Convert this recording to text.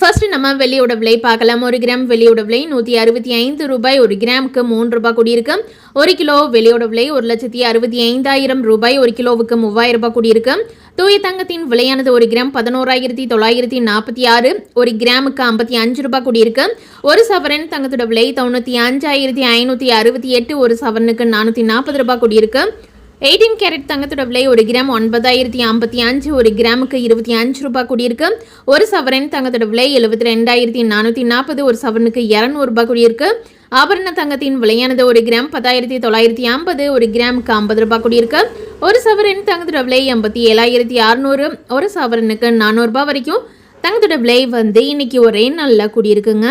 First நம்ம வெள்ளியோட விலை பார்க்கலாம். ஒரு கிராம் வெள்ளியோட விலை நூற்றி அறுபத்தி ஐந்து ரூபாய். ஒரு கிராமுக்கு மூன்று ரூபாய் கூடியிருக்கு. ஒரு கிலோ வெள்ளியோட விலை ஒரு லட்சத்தி அறுபத்தி ஐந்தாயிரம் ரூபாய். ஒரு கிலோவுக்கு மூவாயிரம் ரூபாய் கூடியிருக்கு. தூய தங்கத்தின் விலையானது ஒரு கிராம் பதினோராயிரத்தி தொள்ளாயிரத்தி நாற்பத்தி ஆறு. ஒரு கிராமுக்கு ஐம்பத்தி அஞ்சு ரூபாய் கூடியிருக்கு. ஒரு சவரன் தங்கத்தோட விலை தொண்ணூற்றி அஞ்சாயிரத்தி ஐநூற்றி அறுபத்தி எட்டு. ஒரு சவரனுக்கு நானூற்றி நாற்பது ரூபாய் கூடியிருக்கு. எயிட்டீன் கேரட் தங்கத்தோட விலை ஒரு கிராம் ஒன்பதாயிரத்தி ஐம்பத்தி அஞ்சு ஒரு கிராமுக்கு இருபத்தி அஞ்சு ரூபாய் கூடியிருக்கு. ஒரு சவரன் தங்கத்தோட விலை எழுபத்தி ரெண்டாயிரத்தி நானூற்றி நாற்பது ஒரு சவரனுக்கு இரநூறு ரூபாய் கூடியிருக்கு. ஆபரண தங்கத்தின் விலையானது ஒரு கிராம் பத்தாயிரத்தி தொள்ளாயிரத்தி ஐம்பது ஒரு கிராமுக்கு ஐம்பது ரூபாய் கூடியிருக்கு. ஒரு சவரன் தங்கத்தோட விலை எண்பத்தி ஏழாயிரத்தி அறுநூறு ஒரு சவரனுக்கு நானூறுரூபா வரைக்கும். தங்கத்தோட விலை வந்து இன்னைக்கு ஒரே நல்லா கூடியிருக்குங்க.